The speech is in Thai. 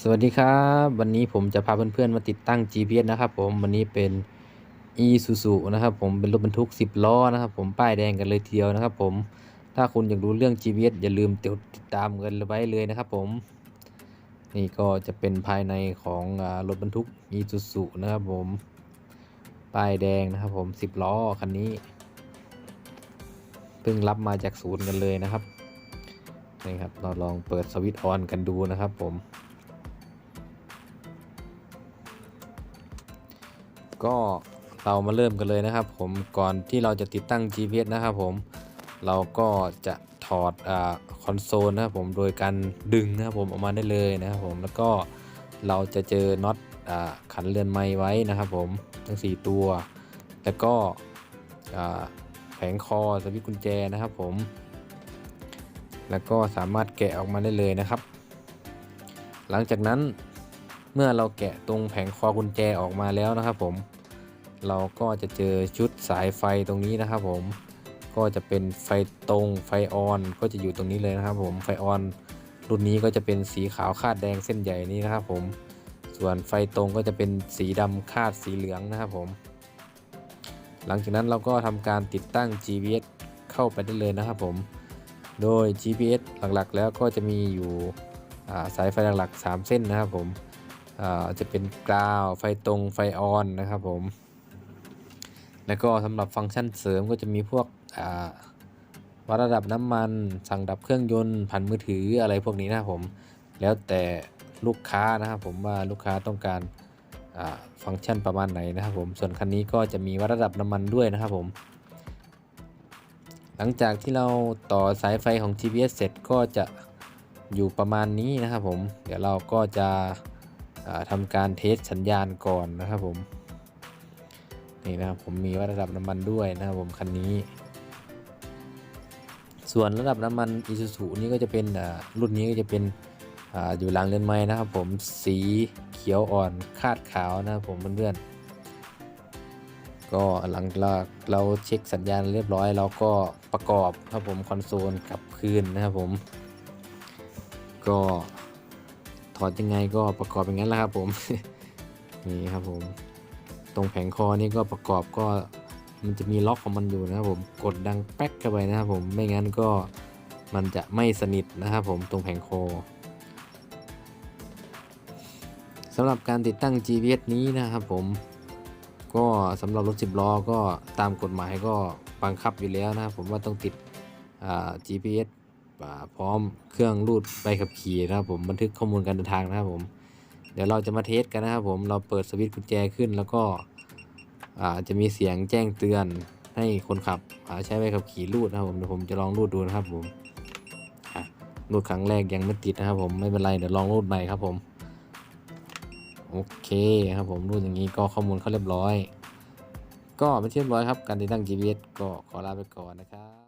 สวัสดีครับ วันนี้ผมจะพาเพื่อนๆมาติดตั้ง GPS นะครับผมวันนี้เป็น Isuzu นะครับผมเป็นรถบรรทุก 10 ล้อนะครับผมป้ายแดงกันเลยทีเดียวนะครับผมถ้าคุณอยากรู้เรื่อง GPS อย่าลืมติดตามกันไว้เลยนะครับผม นี่ก็จะเป็นภายในของรถบรรทุก Isuzu นะครับผมป้ายแดงนะครับผม 10 ล้อคันนี้เพิ่งรับมาจากศูนย์กันเลยนะครับนี่ครับเราลองเปิดสวิตช์ออนกันดูนะครับผม ก็เรามาเริ่มกันเลยนะครับ ผมก่อนที่เราจะติดตั้ง GPS นะครับผมเราก็จะถอดอคอนโซลนะครับผมโดยการดึงนะครับผมออกมาได้เลยนะครับผมแล้วก็เราจะเจอน็อตอขันเรือนไม้ไว้นะครับผมทั้ง 4 ตัว แล้วก็แผงคอสวิตกุญแจนะครับผม แล้วก็สามารถแกะออกมาได้เลยนะครับ หลังจากนั้น เมื่อเราแกะตรงแผงคอกุญแจออกมาแล้วนะครับผม เราก็จะเจอชุดสายไฟตรงนี้นะครับผมก็จะเป็นไฟตรงไฟออนก็จะอยู่ตรงนี้เลยนะครับ ผมไฟออนรุ่นนี้ก็จะเป็นสีขาวคาดแดงเส้นใหญ่นี้นะครับ ผม ส่วนไฟตรงก็จะเป็นสีดำคาดสีเหลืองนะครับผม หลังจากนั้นเราก็ทำการติดตั้ง GPS เข้าไปได้เลยนะครับผม โดย GPS หลักๆ แล้วก็จะมีอยู่สายไฟหลักๆ 3 เส้นนะครับผม จะเป็นกราวไฟตรงไฟออนนะครับผม แล้วก็สำหรับฟังก์ชันเสริมก็จะมีพวกวัดระดับน้ำมัน สั่งดับเครื่องยนต์ผ่านมือถืออะไรพวกนี้นะครับผม แล้วแต่ลูกค้านะครับผมว่าลูกค้าต้องการฟังก์ชันประมาณไหนนะครับผม ส่วนคันนี้ก็จะมีวัดระดับน้ำมันด้วยนะครับผม หลังจากที่เราต่อสายไฟของ GPS เสร็จก็จะอยู่ประมาณนี้นะครับผม เดี๋ยวเราก็จะ ทำการเทสสัญญาณก่อนนะครับผมนี่นะครับผมมีวัดระดับน้ำมันด้วยนะครับผมคันนี้ ส่วนระดับน้ำมันอิซูซูนี่ก็จะเป็นรุ่นนี้ก็จะเป็นออยู่หลังเรือนไม้นะครับผมสีเขียวอ่อนคาดขาวนะครับผมเพื่อนๆก็หลังเราเราเช็คสัญญาณเรียบร้อยเราก็ประกอบครับผมคอนโซลกับคืนนะครับผมก็ อดยังไงก็ประกอบอย่างนั้นแหละครับผมนี่ครับผมตรงแผงคอนี่ก็ประกอบก็มันจะมีล็อกของมันอยู่นะครับผมกดดังแป๊กเข้าไปนะครับผมไม่งั้นก็มันจะไม่สนิทนะครับผมตรงแผงคอสำหรับการติดตั้ง GPS นี้นะครับผมก็สำหรับรถ 10 ล้อก็ตามกฎหมายก็บังคับอยู่แล้วนะครับผมว่าต้องติด GPS พร้อมเครื่องรูดใบขับขี่นะครับผมบันทึกข้อมูลการเดินทางนะครับผมเดี๋ยวเราจะมาเทสกันนะครับผมเราเปิดสวิตช์กุญแจขึ้น แล้วก็จะมีเสียงแจ้งเตือนให้คนขับใช้ใบขับขี่รูดนะครับผมเดี๋ยวผมจะลองรูดดูนะครับผมรูดครั้งแรกยังไม่ติดนะครับผมไม่เป็นไรเดี๋ยวลองรูดใหม่ครับผมโอเคครับผมรูดอย่างนี้ก็ข้อมูลเขาเรียบร้อย ก็ไม่เรียบร้อยครับการติดตั้ง GPS ก็ขอลาไปก่อนนะครับ